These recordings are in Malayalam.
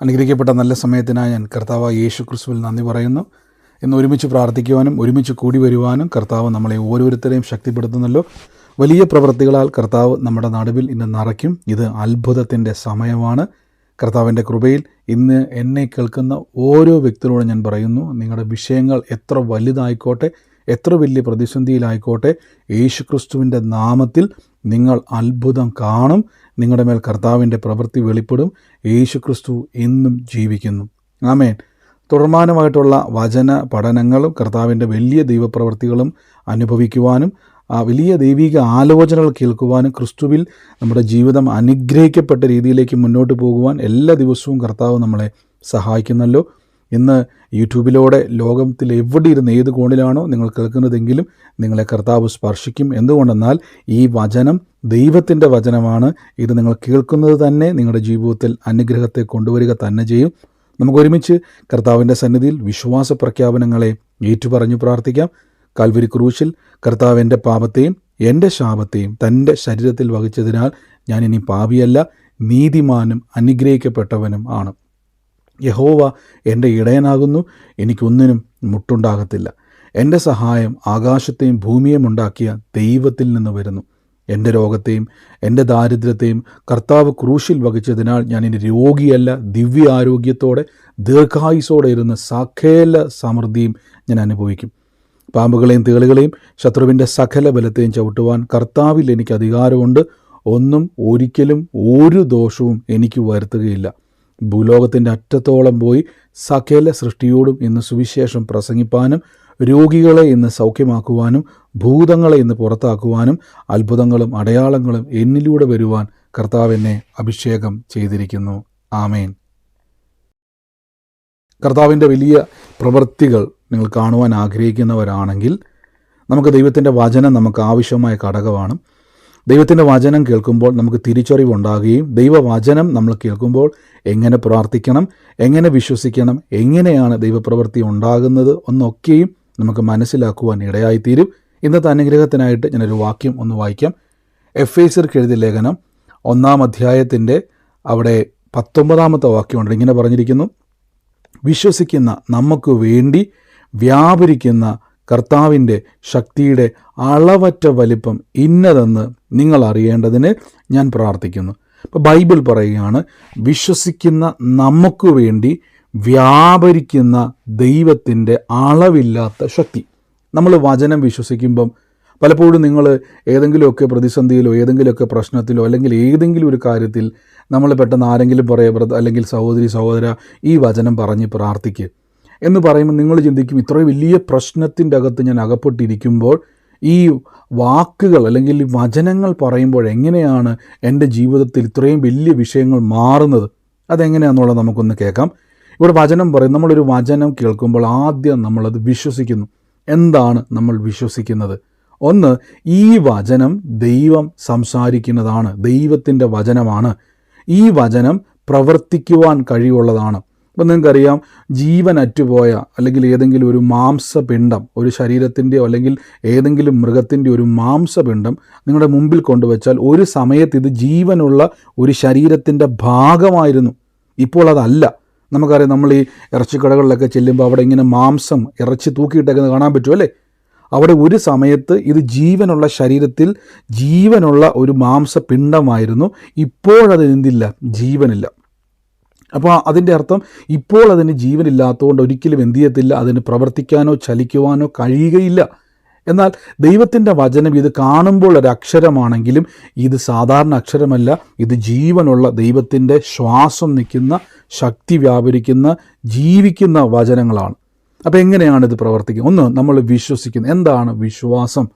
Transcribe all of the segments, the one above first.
അനുഗ്രഹിക്കപ്പെട്ട നല്ല സമയത്തിനായി ഞാൻ കർത്താവ് യേശു ക്രിസ്തുവിൽ നന്ദി പറയുന്നു. ഇന്ന് ഒരുമിച്ച് പ്രാർത്ഥിക്കുവാനും ഒരുമിച്ച് കൂടി വരുവാനും കർത്താവ് നമ്മളെ ഓരോരുത്തരെയും ശക്തിപ്പെടുത്തുന്നല്ലോ. വലിയ പ്രവൃത്തികളാൽ കർത്താവ് നമ്മുടെ നടുവിൽ ഇന്ന് നിറയ്ക്കും. ഇത് അത്ഭുതത്തിന്റെ സമയമാണ്. കർത്താവിന്റെ കൃപയിൽ ഇന്ന് എന്നെ കേൾക്കുന്ന ഓരോ വ്യക്തികളോടും ഞാൻ പറയുന്നു നിങ്ങളുടെ വിഷയങ്ങൾ എത്ര വലുതായിക്കോട്ടെ എത്ര വലിയ പ്രതിസന്ധിയിലായിക്കോട്ടെ യേശുക്രിസ്തുവിന്റെ നാമത്തിൽ നിങ്ങൾ അത്ഭുതം കാണും. നിങ്ങളുടെ മേൽ കർത്താവിന്റെ പ്രവൃത്തി വെളിപ്പെടും. യേശു ക്രിസ്തു എന്നും ജീവിക്കുന്നു. ആമേൻ. തുടർമാനമായിട്ടുള്ള വചന പഠനങ്ങളും കർത്താവിന്റെ വലിയ ദൈവപ്രവൃത്തികളും അനുഭവിക്കുവാനും ആ വലിയ ദൈവിക ആലോചനകൾ കേൾക്കുവാനും ക്രിസ്തുവിൽ നമ്മുടെ ജീവിതം അനുഗ്രഹിക്കപ്പെട്ട രീതിയിലേക്ക് മുന്നോട്ട് പോകുവാൻ എല്ലാ ദിവസവും കർത്താവ് നമ്മളെ സഹായിക്കുന്നല്ലോ. ഇന്ന് യൂട്യൂബിലൂടെ ലോകത്തിൽ എവിടെ ഇരുന്ന് ഏത് കോണിലാണോ നിങ്ങൾ കേൾക്കുന്നതെങ്കിലും നിങ്ങളെ കർത്താവ് സ്പർശിക്കും. എന്തുകൊണ്ടെന്നാൽ ഈ വചനം ദൈവത്തിന്റെ വചനമാണ്. ഇത് നിങ്ങൾ കേൾക്കുന്നത് തന്നെ നിങ്ങളുടെ ജീവിതത്തിൽ അനുഗ്രഹത്തെ കൊണ്ടുവരിക തന്നെ ചെയ്യും. നമുക്ക് ഒരുമിച്ച് കർത്താവിന്റെ സന്നിധിയിൽ വിശ്വാസ പ്രഖ്യാപനങ്ങളെ ഏറ്റുപറഞ്ഞു പ്രാർത്ഥിക്കാം. കാൽവരി ക്രൂശിൽ കർത്താവിന്റെ പാപത്തെയും എന്റെ ശാപത്തെയും തന്റെ ശരീരത്തിൽ വഹിച്ചതിനാൽ ഞാൻ ഇനി പാപിയല്ല നീതിമാനും അനുഗ്രഹിക്കപ്പെട്ടവനും ആണ്. യഹോവ എന്റെ ഇടയനാകുന്നു. എനിക്കൊന്നിനും മുട്ടുണ്ടാകത്തില്ല. എന്റെ സഹായം ആകാശത്തെയും ഭൂമിയും ഉണ്ടാക്കിയ ദൈവത്തിൽ നിന്ന് വരുന്നു. എന്റെ രോഗത്തെയും എന്റെ ദാരിദ്ര്യത്തെയും കർത്താവ് ക്രൂശിൽ വഹിച്ചതിനാൽ ഞാൻ ഇനി രോഗിയല്ല. ദിവ്യ ആരോഗ്യത്തോടെ ദീർഘായുസോടെ ഇരുന്ന് സകല സമൃദ്ധിയും ഞാൻ അനുഭവിക്കും. പാമ്പുകളെയും തേളുകളെയും ശത്രുവിന്റെ സകല ബലത്തെയും ചവിട്ടുവാൻ കർത്താവിൽ എനിക്ക് അധികാരമുണ്ട്. ഒന്നും ഒരിക്കലും ഒരു ദോഷവും എനിക്ക് വരുത്തുകയില്ല. ഭൂലോകത്തിന്റെ അറ്റത്തോളം പോയി സകല സൃഷ്ടിയോടും ഇന്ന് സുവിശേഷം പ്രസംഗിപ്പാനും രോഗികളെ ഇന്ന് സൗഖ്യമാക്കുവാനും ഭൂതങ്ങളെ ഇന്ന് പുറത്താക്കുവാനും അത്ഭുതങ്ങളും അടയാളങ്ങളും എന്നിലൂടെ വരുവാൻ കർത്താവ് എന്നെ അഭിഷേകം ചെയ്തിരിക്കുന്നു. ആമേൻ. കർത്താവിന്റെ വലിയ പ്രവൃത്തികൾ നിങ്ങൾ കാണുവാൻ ആഗ്രഹിക്കുന്നവരാണെങ്കിൽ നമുക്ക് ദൈവത്തിന്റെ വചനം നമുക്ക് ആവശ്യമായ ഘടകമാണ് ദൈവത്തിന്റെ വചനം കേൾക്കുമ്പോൾ നമുക്ക് തിരിച്ചറിവുണ്ടാകുകയും ദൈവവചനം നമ്മൾ കേൾക്കുമ്പോൾ എങ്ങനെ പ്രാർത്ഥിക്കണം എങ്ങനെ വിശ്വസിക്കണം എങ്ങനെയാണ് ദൈവപ്രവൃത്തി ഉണ്ടാകുന്നത് എന്നൊക്കെയും നമുക്ക് മനസ്സിലാക്കുവാൻ ഇടയായിത്തീരും. ഇന്നത്തെ അനുഗ്രഹത്തിനായിട്ട് ഞാനൊരു വാക്യം ഒന്ന് വായിക്കാം. എഫ് എസിർക്ക് എഴുതിയ ലേഖനം ഒന്നാം അധ്യായത്തിന്റെ അവിടെ പത്തൊമ്പതാമത്തെ വാക്യമുണ്ട്. ഇങ്ങനെ പറഞ്ഞിരിക്കുന്നു. വിശ്വസിക്കുന്ന നമുക്ക് വേണ്ടി വ്യാപരിക്കുന്ന കർത്താവിന്റെ ശക്തിയുടെ അളവറ്റ വലിപ്പം ഇന്നതെന്ന് നിങ്ങൾ അറിയേണ്ടതിന് ഞാൻ പ്രാർത്ഥിക്കുന്നു. ഇപ്പോൾ ബൈബിൾ പറയുകയാണ് വിശ്വസിക്കുന്ന നമുക്ക് വേണ്ടി വ്യാപരിക്കുന്ന ദൈവത്തിന്റെ അളവില്ലാത്ത ശക്തി. നമ്മൾ വചനം വിശ്വസിക്കുമ്പം പലപ്പോഴും നിങ്ങൾ ഏതെങ്കിലുമൊക്കെ പ്രതിസന്ധിയിലോ ഏതെങ്കിലുമൊക്കെ പ്രശ്നത്തിലോ അല്ലെങ്കിൽ ഏതെങ്കിലും ഒരു കാര്യത്തിൽ നമ്മൾ പെട്ടെന്ന് ആരെങ്കിലും പറയുക അല്ലെങ്കിൽ സഹോദരി സഹോദര ഈ വചനം പറഞ്ഞ് പ്രാർത്ഥിക്കുക എന്ന് പറയുമ്പോൾ നിങ്ങൾ ചിന്തിക്കും ഇത്രയും വലിയ പ്രശ്നത്തിന്റെ അകത്ത് ഞാൻ അകപ്പെട്ടിരിക്കുമ്പോൾ ഈ വാക്കുകൾ അല്ലെങ്കിൽ വചനങ്ങൾ പറയുമ്പോൾ എങ്ങനെയാണ് എന്റെ ജീവിതത്തിൽ ഇത്രയും വലിയ വിഷയങ്ങൾ മാറുന്നത്? അതെങ്ങനെയാണെന്നുള്ളത് നമുക്കൊന്ന് കേൾക്കാം. ഇവിടെ വചനം പറയും നമ്മളൊരു വചനം കേൾക്കുമ്പോൾ ആദ്യം നമ്മളത് വിശ്വസിക്കുന്നു. എന്താണ് നമ്മൾ വിശ്വസിക്കുന്നത്? ഒന്ന് ഈ വചനം ദൈവം സംസാരിക്കുന്നതാണ് ദൈവത്തിന്റെ വചനമാണ്. ഈ വചനം പ്രവർത്തിക്കുവാൻ കഴിവുള്ളതാണ്. അപ്പം നിങ്ങൾക്കറിയാം ജീവൻ അറ്റുപോയ അല്ലെങ്കിൽ ഏതെങ്കിലും ഒരു മാംസപിണ്ഡം ഒരു ശരീരത്തിന്റെയോ അല്ലെങ്കിൽ ഏതെങ്കിലും മൃഗത്തിന്റെ ഒരു മാംസപിണ്ഡം നിങ്ങളുടെ മുമ്പിൽ കൊണ്ടുവച്ചാൽ ഒരു സമയത്ത് ഇത് ജീവനുള്ള ഒരു ശരീരത്തിന്റെ ഭാഗമായിരുന്നു. ഇപ്പോൾ അതല്ല. നമുക്കറിയാം നമ്മൾ ഈ ഇറച്ചിക്കടകളിലൊക്കെ ചെല്ലുമ്പോൾ അവിടെ ഇങ്ങനെ മാംസം ഇറച്ചി തൂക്കിയിട്ടൊക്കെ കാണാൻ പറ്റും അല്ലേ? അവിടെ ഒരു സമയത്ത് ഇത് ജീവനുള്ള ശരീരത്തിൽ ജീവനുള്ള ഒരു മാംസപിണ്ഡമായിരുന്നു. ഇപ്പോഴത് എന്തില്ല ജീവനില്ല. അപ്പോൾ അതിന്റെ അർത്ഥം ഇപ്പോൾ അതിന് ജീവനില്ലാത്തതുകൊണ്ട് ഒരിക്കലും എന്തു ചെയ്യത്തില്ല അതിന് പ്രവർത്തിക്കാനോ ചലിക്കുവാനോ കഴിയുകയില്ല. എന്നാൽ ദൈവത്തിന്റെ വചനം ഇത് കാണുമ്പോൾ ഒരു അക്ഷരമാണെങ്കിലും ഇത് സാധാരണ അക്ഷരമല്ല ഇത് ജീവനുള്ള ദൈവത്തിന്റെ ശ്വാസം നിൽക്കുന്ന ശക്തി വ്യാപരിക്കുന്ന ജീവിക്കുന്ന വചനങ്ങളാണ്. അപ്പോൾ എങ്ങനെയാണ് ഇത് പ്രവർത്തിക്കുക ഒന്ന് നമ്മൾ വിശ്വസിക്കുന്നത് എന്താണ് വിശ്വാസം?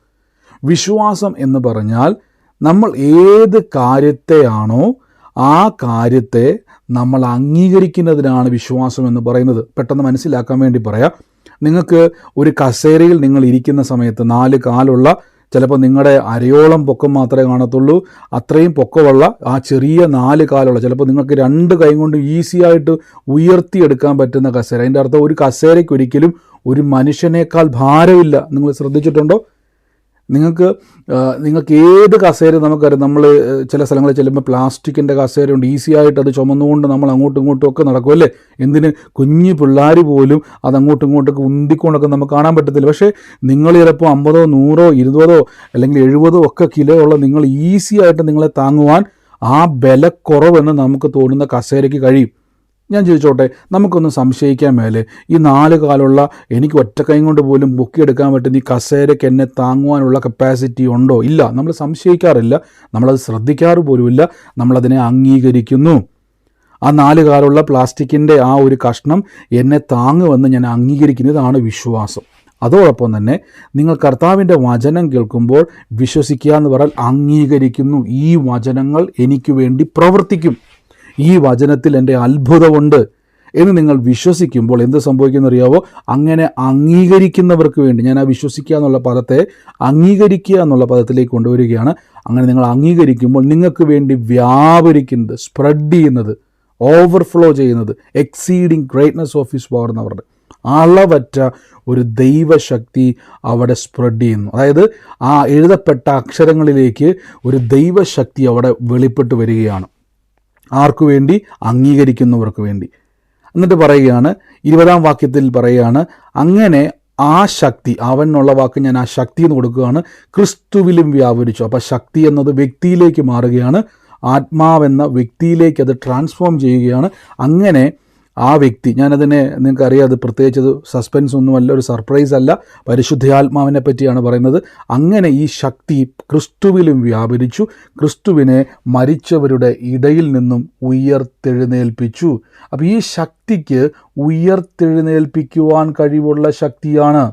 വിശ്വാസം എന്ന് പറഞ്ഞാൽ നമ്മൾ ഏത് കാര്യത്തെയാണോ ആ കാര്യത്തെ നമ്മൾ അംഗീകരിക്കുന്നതിനാണ് വിശ്വാസം എന്ന് പറയുന്നത്. പെട്ടെന്ന് മനസ്സിലാക്കാൻ വേണ്ടി പറയാം. നിങ്ങൾക്ക് ഒരു കസേരയിൽ നിങ്ങൾ ഇരിക്കുന്ന സമയത്ത് നാല് കാലുള്ള ചിലപ്പോൾ നിങ്ങളുടെ അരയോളം പൊക്കം മാത്രമേ കാണത്തുള്ളൂ. അത്രയും പൊക്കമുള്ള ആ ചെറിയ നാല് കാലുള്ള ചിലപ്പോൾ നിങ്ങൾക്ക് രണ്ട് കൈ കൊണ്ട് ഈസി ആയിട്ട് ഉയർത്തിയെടുക്കാൻ പറ്റുന്ന കസേര. അതിന്റെ അർത്ഥം ഒരു കസേരയ്ക്കൊരിക്കലും ഒരു മനുഷ്യനേക്കാൾ ഭാരമില്ല. നിങ്ങൾ ശ്രദ്ധിച്ചിട്ടുണ്ടോ? നിങ്ങൾക്ക് നിങ്ങൾക്ക് ഏത് കസേര നമുക്കറിയാം. നമ്മൾ ചില സ്ഥലങ്ങളിൽ ചെല്ലുമ്പോൾ പ്ലാസ്റ്റിക്കിന്റെ കസേരയുണ്ട്. ഈസി ആയിട്ട് അത് ചുമന്നുകൊണ്ട് നമ്മൾ അങ്ങോട്ടും ഇങ്ങോട്ടും ഒക്കെ നടക്കും അല്ലേ? എന്തിന്? കുഞ്ഞു പിള്ളേർ പോലും അത് അങ്ങോട്ടും ഇങ്ങോട്ടൊക്കെ ഉന്തിക്കൊണ്ടൊക്കെ നമുക്ക് കാണാൻ പറ്റത്തില്ല. പക്ഷേ നിങ്ങൾ ചിലപ്പോൾ അമ്പതോ നൂറോ ഇരുപതോ അല്ലെങ്കിൽ എഴുപതോ ഒക്കെ കിലോ ഉള്ള നിങ്ങൾ ഈസി ആയിട്ട് നിങ്ങളെ താങ്ങുവാൻ ആ ബലക്കുറവെന്ന് നമുക്ക് തോന്നുന്ന കസേരയ്ക്ക് കഴിയും. ഞാൻ ചോദിച്ചോട്ടെ നമുക്കൊന്ന് സംശയിക്കാൻ മേലെ. ഈ നാല് കാലുള്ള എനിക്ക് ഒറ്റ കൈ കൊണ്ട് പോലും എടുക്കാൻ പറ്റുന്ന ഈ കസേരയ്ക്ക് എന്നെ താങ്ങുവാനുള്ള കപ്പാസിറ്റി ഉണ്ടോ? ഇല്ല. നമ്മൾ സംശയിക്കാറില്ല. നമ്മളത് ശ്രദ്ധിക്കാറ് പോലുമില്ല. നമ്മളതിനെ അംഗീകരിക്കുന്നു. ആ നാല് കാലുള്ള പ്ലാസ്റ്റിക്കിന്റെ ആ ഒരു കഷ്ണം എന്നെ താങ്ങുമെന്ന് ഞാൻ അംഗീകരിക്കുന്നതാണ് വിശ്വാസം. അതോടൊപ്പം തന്നെ നിങ്ങൾ കർത്താവിന്റെ വചനം കേൾക്കുമ്പോൾ വിശ്വസിക്കുക എന്ന് പറഞ്ഞാൽ അംഗീകരിക്കുന്നു. ഈ വചനങ്ങൾ എനിക്ക് വേണ്ടി പ്രവർത്തിക്കും. ഈ വചനത്തിൽ എന്റെ അത്ഭുതമുണ്ട് എന്ന് നിങ്ങൾ വിശ്വസിക്കുമ്പോൾ എന്ത് സംഭവിക്കുന്നറിയാവോ അങ്ങനെ അംഗീകരിക്കുന്നവർക്ക് വേണ്ടി ഞാൻ ആ വിശ്വസിക്കുക എന്നുള്ള പദത്തെ അംഗീകരിക്കുക എന്നുള്ള പദത്തിലേക്ക് കൊണ്ടുവരികയാണ്. അങ്ങനെ നിങ്ങൾ അംഗീകരിക്കുമ്പോൾ നിങ്ങൾക്ക് വേണ്ടി വ്യാപരിക്കുന്നത് സ്പ്രെഡ് ചെയ്യുന്നത് ഓവർഫ്ലോ ചെയ്യുന്നത് exceeding greatness of his power എന്ന് പറഞ്ഞത് അളവറ്റ ഒരു ദൈവശക്തി അവിടെ സ്പ്രെഡ് ചെയ്യുന്നു. അതായത് ആ എഴുതപ്പെട്ട അക്ഷരങ്ങളിലേക്ക് ഒരു ദൈവശക്തി അവിടെ വെളിപ്പെട്ട് വരികയാണ്. ആർക്കു വേണ്ടി? അംഗീകരിക്കുന്നവർക്ക് വേണ്ടി. എന്നിട്ട് പറയുകയാണ് ഇരുപതാം വാക്യത്തിൽ പറയുകയാണ് അങ്ങനെ ആ ശക്തി അവൻ എന്നുള്ള വാക്ക് ഞാൻ ആ ശക്തി എന്ന് കൊടുക്കുകയാണ് ക്രിസ്തുവിലും വ്യാപരിച്ചു. അപ്പോൾ ശക്തി എന്നത് വ്യക്തിയിലേക്ക് മാറുകയാണ് ആത്മാവെന്ന വ്യക്തിയിലേക്ക് അത് ട്രാൻസ്ഫോം ചെയ്യുകയാണ്. അങ്ങനെ ആ വ്യക്തി ഞാനതിനെ നിങ്ങൾക്കറിയാം അത് പ്രത്യേകിച്ച് അത് സസ്പെൻസ് ഒന്നുമല്ല ഒരു സർപ്രൈസ് അല്ല പരിശുദ്ധയാത്മാവിനെ പറ്റിയാണ് പറയുന്നത്. അങ്ങനെ ഈ ശക്തി ക്രിസ്തുവിലും വ്യാപരിച്ചു. ക്രിസ്തുവിനെ മരിച്ചവരുടെ ഇടയിൽ നിന്നും ഉയർത്തെഴുന്നേൽപ്പിച്ചു. അപ്പോൾ ഈ ശക്തിക്ക് ഉയർത്തെഴുന്നേൽപ്പിക്കുവാൻ കഴിവുള്ള ശക്തിയാണ്.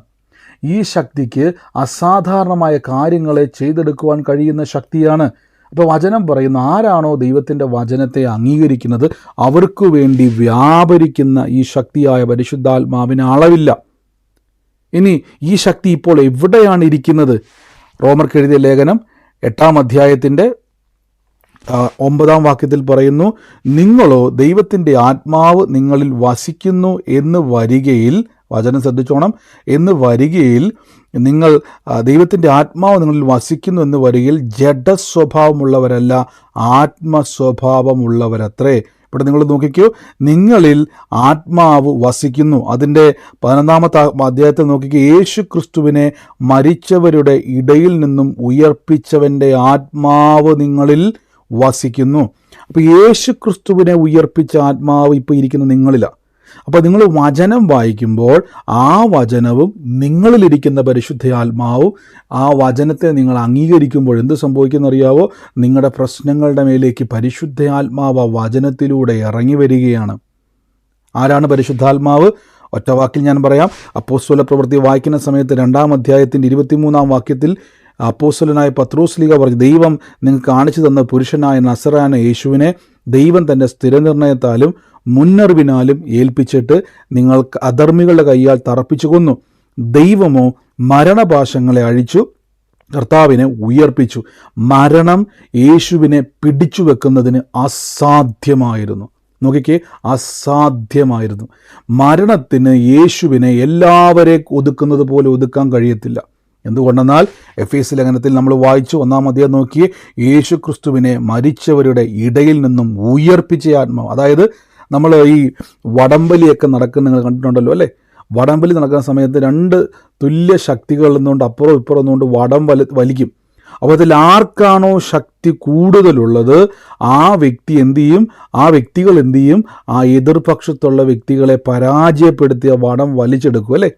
ഈ ശക്തിക്ക് അസാധാരണമായ കാര്യങ്ങളെ ചെയ്തെടുക്കുവാൻ കഴിയുന്ന ശക്തിയാണ്. അപ്പോൾ വചനം പറയുന്നു ആരാണോ ദൈവത്തിന്റെ വചനത്തെ അംഗീകരിക്കുന്നത് അവർക്ക് വേണ്ടി വ്യാപരിക്കുന്ന ഈ ശക്തിയായ പരിശുദ്ധാത്മാവിന് അളവില്ല. ഇനി ഈ ശക്തി ഇപ്പോൾ എവിടെയാണ് ഇരിക്കുന്നത്? റോമർക്ക് എഴുതിയ ലേഖനം എട്ടാം അധ്യായത്തിന്റെ ഒമ്പതാം വാക്യത്തിൽ പറയുന്നു നിങ്ങളോ ദൈവത്തിന്റെ ആത്മാവ് നിങ്ങളിൽ വസിക്കുന്നു എന്ന് വരികയിൽ വചനം ശ്രദ്ധിച്ചോണം. എന്ന് വരികയിൽ നിങ്ങൾ ദൈവത്തിന്റെ ആത്മാവ് നിങ്ങളിൽ വസിക്കുന്നു എന്ന് വരികയിൽ ജഡസ്വഭാവമുള്ളവരല്ല ആത്മസ്വഭാവമുള്ളവരത്രേ. ഇവിടെ നിങ്ങൾ നോക്കിക്കോ നിങ്ങളിൽ ആത്മാവ് വസിക്കുന്നു. അതിന്റെ പതിനൊന്നാമത്തെ അധ്യായത്തിൽ നോക്കിക്കോ യേശു ക്രിസ്തുവിനെ മരിച്ചവരുടെ ഇടയിൽ നിന്നും ഉയർപ്പിച്ചവന്റെ ആത്മാവ് നിങ്ങളിൽ വസിക്കുന്നു. അപ്പോൾ യേശു ക്രിസ്തുവിനെ ഉയർപ്പിച്ച ആത്മാവ് ഇപ്പോൾ ഇരിക്കുന്ന നിങ്ങളിലാണ് അപ്പോൾ നിങ്ങൾ വചനം വായിക്കുമ്പോൾ ആ വചനവും നിങ്ങളിലിരിക്കുന്ന പരിശുദ്ധ ആത്മാവും ആ വചനത്തെ നിങ്ങൾ അംഗീകരിക്കുമ്പോൾ എന്ത് സംഭവിക്കുന്നറിയാവോ നിങ്ങളുടെ പ്രശ്നങ്ങളുടെ മേലേക്ക് പരിശുദ്ധ ആത്മാവ് ആ വചനത്തിലൂടെ ഇറങ്ങി വരികയാണ്. ആരാണ് പരിശുദ്ധാത്മാവ്? ഒറ്റ വാക്കിൽ ഞാൻ പറയാം. അപ്പോസ്വല പ്രവൃത്തി വായിക്കുന്ന സമയത്ത് രണ്ടാം അധ്യായത്തിന്റെ ഇരുപത്തിമൂന്നാം വാക്യത്തിൽ അപ്പോസ്വലനായ പത്രോസ്ലിക പറഞ്ഞു ദൈവം നിങ്ങൾക്ക് കാണിച്ചു തന്ന പുരുഷനായ നസറാന യേശുവിനെ ദൈവം തന്റെ സ്ഥിരനിർണയത്താലും മുന്നറിവിനാലും ഏൽപ്പിച്ചിട്ട് നിങ്ങൾ അധർമ്മികളുടെ കൈയാൽ തറപ്പിച്ചു കൊന്നു. ദൈവമോ മരണപാശങ്ങളെ അഴിച്ചു കർത്താവിനെ ഉയർപ്പിച്ചു. മരണം യേശുവിനെ പിടിച്ചു വെക്കുന്നതിന് അസാധ്യമായിരുന്നു. നോക്കിക്കേ അസാധ്യമായിരുന്നു. മരണത്തിന് യേശുവിനെ എല്ലാവരെ ഒതുക്കുന്നത് പോലെ ഒതുക്കാൻ കഴിയത്തില്ല. എന്തുകൊണ്ടെന്നാൽ എഫ് എസ് ലേഖനത്തിൽ നമ്മൾ വായിച്ചു ഒന്നാം അധ്യായം നോക്കി യേശു ക്രിസ്തുവിനെ മരിച്ചവരുടെ ഇടയിൽ നിന്നും ഉയർപ്പിച്ച ആത്മാവ്. അതായത് നമ്മൾ ഈ വടംവലിയൊക്കെ നടക്കുന്ന നിങ്ങൾ കണ്ടിട്ടുണ്ടല്ലോ അല്ലേ? വടംവലി നടക്കുന്ന സമയത്ത് രണ്ട് തുല്യ ശക്തികൾ നിന്നുകൊണ്ട് അപ്പുറം ഇപ്പുറം നിന്നുകൊണ്ട് വടം വലി വലിക്കും. അപ്പോൾ അതിൽ ആർക്കാണോ ശക്തി കൂടുതലുള്ളത് ആ വ്യക്തി എന്തു ചെയ്യും? ആ വ്യക്തികൾ എന്തു ചെയ്യും? ആ എതിർപക്ഷത്തുള്ള വ്യക്തികളെ പരാജയപ്പെടുത്തിയ വടം വലിച്ചെടുക്കും അല്ലേ?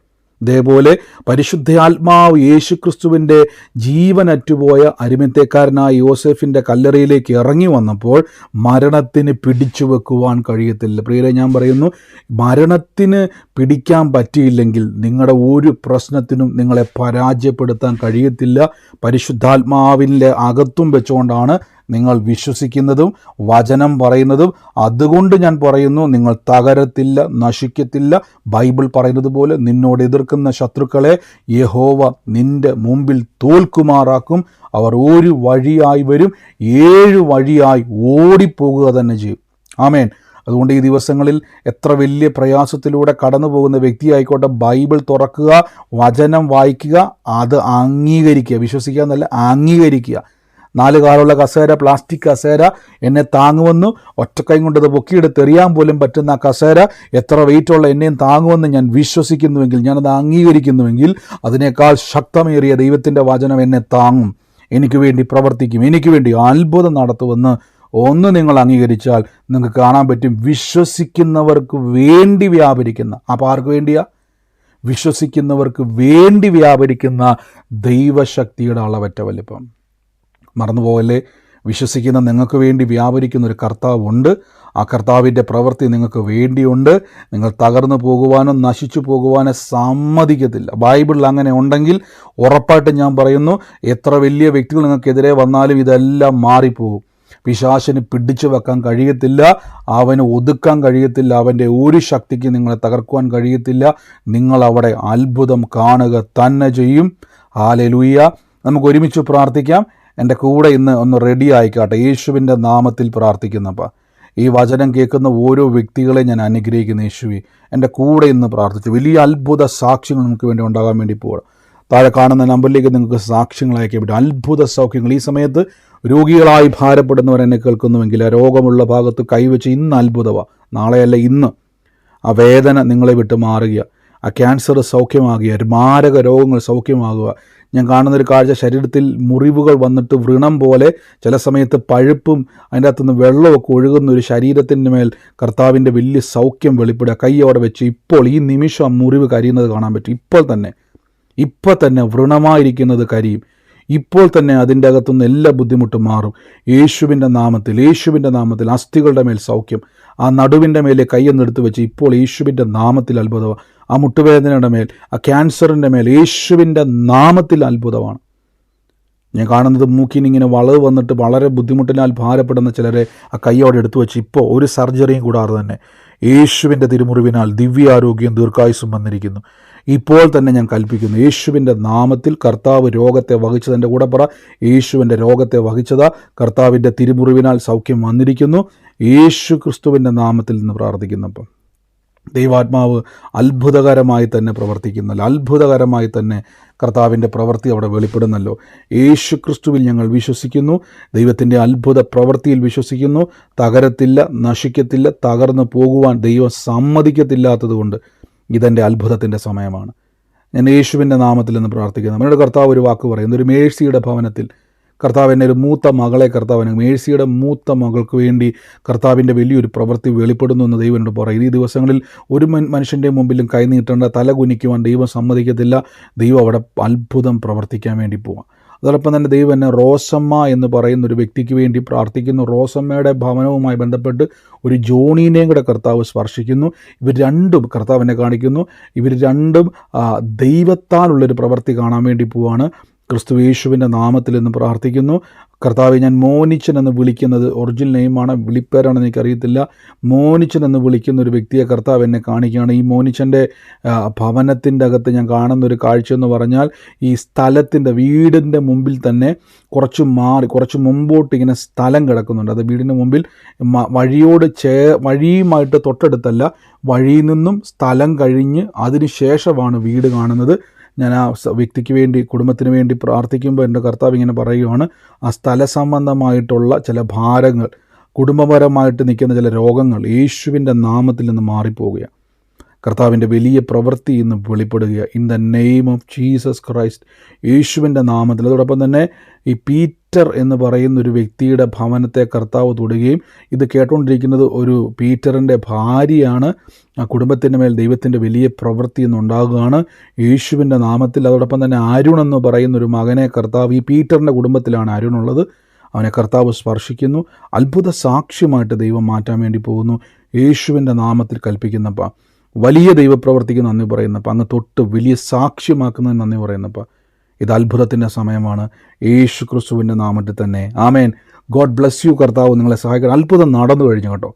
ഇതേപോലെ പരിശുദ്ധാത്മാവ് യേശുക്രിസ്തുവിന്റെ ജീവനറ്റുപോയ അരിമത്തേക്കാരനായ യോസെഫിന്റെ കല്ലറയിലേക്ക് ഇറങ്ങി വന്നപ്പോൾ മരണത്തിന് പിടിച്ചു വെക്കുവാൻ കഴിയത്തില്ല. പ്രിയരെ ഞാൻ പറയുന്നു മരണത്തിന് പിടിക്കാൻ പറ്റിയില്ലെങ്കിൽ നിങ്ങളുടെ ഒരു പ്രശ്നത്തിനും നിങ്ങളെ പരാജയപ്പെടുത്താൻ കഴിയത്തില്ല. പരിശുദ്ധാത്മാവിന്റെ അകത്തും വെച്ചുകൊണ്ടാണ് നിങ്ങൾ വിശ്വസിക്കുന്നതും വചനം പറയുന്നതും അതുകൊണ്ട് ഞാൻ പറയുന്നു നിങ്ങൾ തകരത്തില്ല നശിക്കത്തില്ല. ബൈബിൾ പറയുന്നത് പോലെ നിന്നോട് എതിർക്കുന്ന ശത്രുക്കളെ യഹോവ നിന്റെ മുമ്പിൽ തോൽക്കുമാറാക്കും. അവർ ഒരു വഴിയായി വരും ഏഴ് വഴിയായി ഓടിപ്പോകുക തന്നെ ചെയ്യും. ആമേൻ. അതുകൊണ്ട് ഈ ദിവസങ്ങളിൽ എത്ര വലിയ പ്രയാസത്തിലൂടെ കടന്നു പോകുന്ന വ്യക്തിയായിക്കോട്ടെ ബൈബിൾ തുറക്കുക വചനം വായിക്കുക അത് അംഗീകരിക്കുക. വിശ്വസിക്കുക എന്നല്ല അംഗീകരിക്കുക. നാല് കാലുള്ള കസേര പ്ലാസ്റ്റിക് കസേര എന്നെ താങ്ങുമെന്ന് ഒറ്റക്കൈ കൊണ്ടത് പൊക്കിയെടുത്ത് എറിയാൻ പോലും പറ്റുന്ന കസേര എത്ര വെയിറ്റുള്ള എന്നെയും താങ്ങുമെന്ന് ഞാൻ വിശ്വസിക്കുന്നുവെങ്കിൽ ഞാനത് അംഗീകരിക്കുന്നുവെങ്കിൽ അതിനേക്കാൾ ശക്തമേറിയ ദൈവത്തിന്റെ വചനം എന്നെ താങ്ങും. എനിക്ക് വേണ്ടി പ്രവർത്തിക്കും എനിക്ക് വേണ്ടി അത്ഭുതം നടത്തുമെന്ന് ഒന്ന് നിങ്ങൾ അംഗീകരിച്ചാൽ നിങ്ങൾക്ക് കാണാൻ പറ്റും. വിശ്വസിക്കുന്നവർക്ക് വേണ്ടി വ്യാപരിക്കുന്ന അപ്പോൾ ആർക്ക് വേണ്ടിയാ? വിശ്വസിക്കുന്നവർക്ക് വേണ്ടി വ്യാപരിക്കുന്ന ദൈവശക്തിയുടെ അളവറ്റ വലിപ്പം. മറന്നുപോകല്ലേ? വിശ്വസിക്കുന്ന നിങ്ങൾക്ക് വേണ്ടി വ്യാപരിക്കുന്ന ഒരു കർത്താവുണ്ട് ആ കർത്താവിന്റെ പ്രവൃത്തി നിങ്ങൾക്ക് വേണ്ടിയുണ്ട്. നിങ്ങൾ തകർന്നു പോകുവാനോ നശിച്ചു പോകുവാനോ സമ്മതിക്കത്തില്ല. ബൈബിളിൽ അങ്ങനെ ഉണ്ടെങ്കിൽ ഉറപ്പായിട്ട് ഞാൻ പറയുന്നു എത്ര വലിയ വ്യക്തികൾ നിങ്ങൾക്കെതിരെ വന്നാലും ഇതെല്ലാം മാറിപ്പോകും പിശാശിന് പിടിച്ചു വെക്കാൻ കഴിയത്തില്ല അവന് ഒതുക്കാൻ കഴിയത്തില്ല അവന്റെ ഒരു ശക്തിക്ക് നിങ്ങളെ തകർക്കുവാൻ കഴിയത്തില്ല. നിങ്ങൾ അവിടെ അത്ഭുതം കാണുക തന്നെ ചെയ്യും. ഹാലലൂയ നമുക്ക് ഒരുമിച്ച് പ്രാർത്ഥിക്കാം. എന്റെ കൂടെ ഇന്ന് ഒന്ന് റെഡി ആയിക്കാട്ടെ. യേശുവിന്റെ നാമത്തിൽ പ്രാർത്ഥിക്കുന്നപ്പ ഈ വചനം കേൾക്കുന്ന ഓരോ വ്യക്തികളെ ഞാൻ അനുഗ്രഹിക്കുന്ന യേശുവി. എന്റെ കൂടെ ഇന്ന് പ്രാർത്ഥിച്ചു വലിയ അത്ഭുത സാക്ഷ്യങ്ങൾ നമുക്ക് വേണ്ടി ഉണ്ടാകാൻ വേണ്ടി പോകണം താഴെ കാണുന്ന നമ്പറിലേക്ക് നിങ്ങൾക്ക് സാക്ഷ്യങ്ങൾ പറ്റും. അത്ഭുത സൗഖ്യങ്ങൾ. ഈ സമയത്ത് രോഗികളായി ഭാരപ്പെടുന്നവർ എന്നെ കേൾക്കുന്നുവെങ്കിൽ ആ രോഗമുള്ള ഭാഗത്ത് കൈവച്ച് ഇന്ന് അത്ഭുതവ നാളെയല്ല ഇന്ന്. ആ വേദന നിങ്ങളെ വിട്ട് മാറുക ആ ക്യാൻസർ സൗഖ്യമാകുക മാരക രോഗങ്ങൾ സൗഖ്യമാകുക. ഞാൻ കാണുന്നൊരു കാഴ്ച ശരീരത്തിൽ മുറിവുകൾ വന്നിട്ട് വ്രണം പോലെ ചില സമയത്ത് പഴുപ്പും അതിന്റെ അകത്തുനിന്ന് വെള്ളമൊക്കെ ഒഴുകുന്ന ഒരു ശരീരത്തിന്റെ മേൽ കർത്താവിന്റെ വലിയ സൗഖ്യം വെളിപ്പെടുക. കൈയോടെ വെച്ച് ഇപ്പോൾ ഈ നിമിഷം മുറിവ് കരിയുന്നത് കാണാൻ പറ്റും. ഇപ്പോൾ തന്നെ ഇപ്പോൾ തന്നെ വ്രണമായിരിക്കുന്നത് കരിയും. ഇപ്പോൾ തന്നെ അതിന്റെ അകത്തുനിന്ന് എല്ലാ ബുദ്ധിമുട്ടും മാറും. യേശുവിന്റെ നാമത്തിൽ യേശുവിന്റെ നാമത്തിൽ അസ്ഥികളുടെ മേൽ സൗഖ്യം. ആ നടുവിന്റെ മേലെ കൈയൊന്നെടുത്ത് വെച്ച് ഇപ്പോൾ യേശുവിന്റെ നാമത്തിൽ അത്ഭുതമാണ് ആ മുട്ടുവേദനയുടെ മേൽ ആ ക്യാൻസറിന്റെ മേൽ യേശുവിന്റെ നാമത്തിൽ അത്ഭുതമാണ്. ഞാൻ കാണുന്നത് മൂക്കിനിങ്ങനെ വളവ് വന്നിട്ട് വളരെ ബുദ്ധിമുട്ടിനാൽ ഭാരപ്പെടുന്ന ചിലരെ ആ കൈയോടെ എടുത്തു വെച്ച് ഇപ്പോൾ ഒരു സർജറിയും കൂടാതെ തന്നെ യേശുവിന്റെ തിരുമുറിവിനാൽ ദിവ്യാരോഗ്യം ദീർഘായുസും വന്നിരിക്കുന്നു. ഇപ്പോൾ തന്നെ ഞാൻ കൽപ്പിക്കുന്നു. യേശുവിന്റെ നാമത്തിൽ കർത്താവ് രോഗത്തെ വഹിച്ചതിന്റെ കൂടെ പറ. യേശുവിന്റെ രോഗത്തെ വഹിച്ചതാ. കർത്താവിന്റെ തിരുമുറിവിനാൽ സൗഖ്യം വന്നിരിക്കുന്നു. യേശു ക്രിസ്തുവിന്റെ നാമത്തിൽ നിന്ന് പ്രാർത്ഥിക്കുന്നപ്പം. ദൈവാത്മാവ് അത്ഭുതകരമായി തന്നെ പ്രവർത്തിക്കുന്നല്ലോ. അത്ഭുതകരമായി തന്നെ കർത്താവിന്റെ പ്രവൃത്തി അവിടെ വെളിപ്പെടുന്നല്ലോ. യേശു ക്രിസ്തുവിൽ ഞങ്ങൾ വിശ്വസിക്കുന്നു. ദൈവത്തിന്റെ അത്ഭുത പ്രവൃത്തിയിൽ വിശ്വസിക്കുന്നു. തകരത്തില്ല നശിക്കത്തില്ല തകർന്നു പോകുവാൻ ദൈവം സമ്മതിക്കത്തില്ലാത്തതുകൊണ്ട് ഇതെന്റെ അത്ഭുതത്തിന്റെ സമയമാണ്. ഞാൻ യേശുവിന്റെ നാമത്തിൽ നിന്ന് പ്രാർത്ഥിക്കുന്നു. നമ്മുടെ കർത്താവ് ഒരു വാക്ക് പറയുന്നു. ഒരു മേഴ്സിയുടെ ഭവനത്തിൽ കർത്താവ് എന്നെ ഒരു മൂത്ത മകളെ കർത്താവിന് മേഴ്സിയുടെ മൂത്ത മകൾക്ക് വേണ്ടി കർത്താവിന്റെ വലിയൊരു പ്രവൃത്തി വെളിപ്പെടുന്നു എന്ന് ദൈവം എന്നോട് പറയും. ഈ ദിവസങ്ങളിൽ ഒരു മനുഷ്യന്റെ മുമ്പിലും കൈ നീട്ടേണ്ട തല കുനിക്കുവാൻ ദൈവം സമ്മതിക്കത്തില്ല. ദൈവം അവിടെ അത്ഭുതം പ്രവർത്തിക്കാൻ വേണ്ടി പോവാം. അതോടൊപ്പം തന്നെ ദൈവം എന്നെ റോസമ്മ എന്ന് പറയുന്ന ഒരു വ്യക്തിക്ക് വേണ്ടി പ്രാർത്ഥിക്കുന്നു. റോസമ്മയുടെ ഭവനവുമായി ബന്ധപ്പെട്ട് ഒരു ജോണീനെയും കൂടെ കർത്താവ് സ്പർശിക്കുന്നു. ഇവർ രണ്ടും കർത്താവിനെ കാണിക്കുന്നു. ഇവർ രണ്ടും ദൈവത്താലുള്ളൊരു പ്രവൃത്തി കാണാൻ വേണ്ടി പോവാണ്. ക്രിസ്തു യേശുവിന്റെ നാമത്തിൽ എന്ന് പ്രാർത്ഥിക്കുന്നു. കർത്താവ് ഞാൻ മോനിച്ചൻ എന്ന് വിളിക്കുന്നത് ഒറിജിനൽ നെയിമാണ്. വിളിപ്പേരാണെന്ന് എനിക്കറിയത്തില്ല. മോനിച്ചൻ എന്ന് വിളിക്കുന്ന ഒരു വ്യക്തിയെ കർത്താവ് എന്നെ കാണിക്കുകയാണ്. ഈ മോനിച്ചന്റെ ഭവനത്തിന്റെ അകത്ത് ഞാൻ കാണുന്ന ഒരു കാഴ്ച എന്ന് പറഞ്ഞാൽ ഈ സ്ഥലത്തിന്റെ വീടിന്റെ മുമ്പിൽ തന്നെ കുറച്ച് മാറി കുറച്ച് മുമ്പോട്ട് ഇങ്ങനെ സ്ഥലം കിടക്കുന്നുണ്ട്. അത് വീടിന്റെ മുമ്പിൽ വഴിയോട് ചേ വഴിയുമായിട്ട് തൊട്ടടുത്തല്ല വഴിയിൽ നിന്നും സ്ഥലം കഴിഞ്ഞ് അതിന് ശേഷമാണ് വീട് കാണുന്നത്. ഞാൻ ആ വ്യക്തിക്ക് വേണ്ടി കുടുംബത്തിന് വേണ്ടി പ്രാർത്ഥിക്കുമ്പോൾ എന്റെ കർത്താവ് ഇങ്ങനെ പറയുകയാണ് ആ സ്ഥല സംബന്ധമായിട്ടുള്ള ചില ഭാരങ്ങൾ കുടുംബപരമായിട്ട് നിൽക്കുന്ന ചില രോഗങ്ങൾ യേശുവിന്റെ നാമത്തിൽ നിന്ന് മാറിപ്പോവുകയാണ് കർത്താവിന്റെ വലിയ പ്രവൃത്തി ഇന്ന് വെളിപ്പെടുക in the name of Jesus Christ യേശുവിന്റെ നാമത്തിൽ. അതോടൊപ്പം തന്നെ ഈ പീറ്റർ എന്ന് പറയുന്ന ഒരു വ്യക്തിയുടെ ഭവനത്തെ കർത്താവ് തൊടുകയും ഇത് കേട്ടുകൊണ്ടിരിക്കുന്നത് ഒരു പീറ്ററിന്റെ ഭാര്യയാണ്. ആ കുടുംബത്തിന്റെ മേൽ ദൈവത്തിന്റെ വലിയ പ്രവൃത്തി എന്നുണ്ടാകുകയാണ് യേശുവിന്റെ നാമത്തിൽ അതോടൊപ്പം തന്നെ അരുൺ എന്ന് പറയുന്ന ഒരു മകനെ കർത്താവ് ഈ പീറ്ററിന്റെ കുടുംബത്തിലാണ് അരുണുള്ളത്. അവനെ കർത്താവ് സ്പർശിക്കുന്നു. അത്ഭുത സാക്ഷ്യമായിട്ട് ദൈവം മാറ്റാൻ വേണ്ടി പോകുന്നു. യേശുവിന്റെ നാമത്തിൽ കൽപ്പിക്കുന്നപ്പോൾ വലിയ ദൈവപ്രവർത്തിക്ക് നന്ദി പറയുന്നപ്പോൾ അങ്ങ് തൊട്ട് വലിയ സാക്ഷ്യമാക്കുന്നതിന് നന്ദി പറയുന്നപ്പോൾ ഇത് അത്ഭുതത്തിന്റെ സമയമാണ്. യേശു ക്രിസ്തുവിന്റെ നാമത്തിൽ തന്നെ. ആമേൻ. ഗോഡ് ബ്ലസ് യു കർത്താവ് നിങ്ങളെ സഹായിക്കണം അത്ഭുതം നടന്നു കഴിഞ്ഞു കേട്ടോ.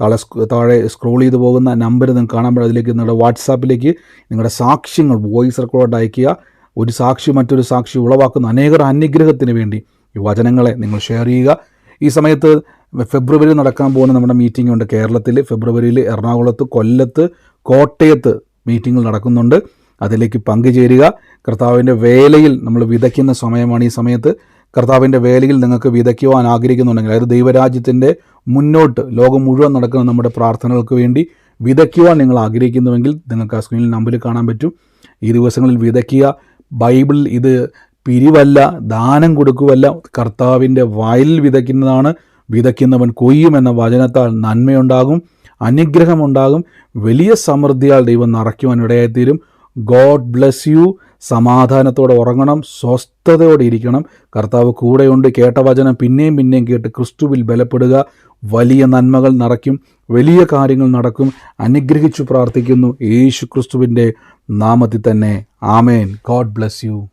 താഴെ താഴെ സ്ക്രോൾ ചെയ്ത് പോകുന്ന നമ്പർ നിങ്ങൾക്ക് കാണുമ്പോൾ അതിലേക്ക് നിങ്ങളുടെ വാട്സാപ്പിലേക്ക് നിങ്ങളുടെ സാക്ഷ്യങ്ങൾ വോയിസ് റെക്കോർഡ് അയക്കുക ഒരു സാക്ഷി മറ്റൊരു സാക്ഷി ഉളവാക്കുന്ന അനേകർ അനുഗ്രഹത്തിന് വേണ്ടി ഈ വചനങ്ങളെ നിങ്ങൾ ഷെയർ ചെയ്യുക. ഈ സമയത്ത് ഫെബ്രുവരി നടക്കാൻ പോകുന്ന നമ്മുടെ മീറ്റിംഗ് ഉണ്ട്. കേരളത്തിൽ ഫെബ്രുവരിയിൽ എറണാകുളത്ത് കൊല്ലത്ത് കോട്ടയത്ത് മീറ്റിംഗ് നടക്കുന്നുണ്ട്. അതിലേക്ക് പങ്കുചേരുക. കർത്താവിന്റെ വേലയിൽ നമ്മൾ വിതയ്ക്കുന്ന സമയമാണ് ഈ സമയത്ത്. കർത്താവിന്റെ വേലയിൽ നിങ്ങൾക്ക് വിതയ്ക്കുവാൻ ആഗ്രഹിക്കുന്നുണ്ടെങ്കിൽ അതായത് ദൈവരാജ്യത്തിന്റെ മുന്നോട്ട് ലോകം മുഴുവൻ നടക്കുന്ന നമ്മുടെ പ്രാർത്ഥനകൾക്ക് വേണ്ടി വിതയ്ക്കുവാൻ നിങ്ങൾ ആഗ്രഹിക്കുന്നുവെങ്കിൽ നിങ്ങൾക്ക് ആ സ്ക്രീനിൽ നമ്പറിൽ കാണാൻ പറ്റും. ഈ ദിവസങ്ങളിൽ വിതയ്ക്കുക. ബൈബിൾ ഇത് പിരിവല്ല ദാനം കൊടുക്കുവല്ല കർത്താവിന്റെ വയലിൽ വിതയ്ക്കുന്നതാണ് വിതയ്ക്കുന്നവൻ കൊയ്യുമെന്ന വചനത്താൽ നന്മയുണ്ടാകും അനുഗ്രഹമുണ്ടാകും. വലിയ സമൃദ്ധിയാൽ ദൈവം നിറയ്ക്കുവാൻ ഇടയായിത്തീരും ഗോഡ് ബ്ലെസ് യു. സമാധാനത്തോടെ ഉറങ്ങണം. സ്വസ്ഥതയോടെ ഇരിക്കണം. കർത്താവ് കൂടെയുണ്ട്. കേട്ട വചനം പിന്നെയും പിന്നെയും കേട്ട് ക്രിസ്തുവിൽ ബലപ്പെടുക. വലിയ നന്മകൾ നടക്കും വലിയ കാര്യങ്ങൾ നടക്കും. അനുഗ്രഹിച്ചു പ്രാർത്ഥിക്കുന്നു. യേശു ക്രിസ്തുവിന്റെ നാമത്തിൽ തന്നെ. ആമേൻ. God bless you.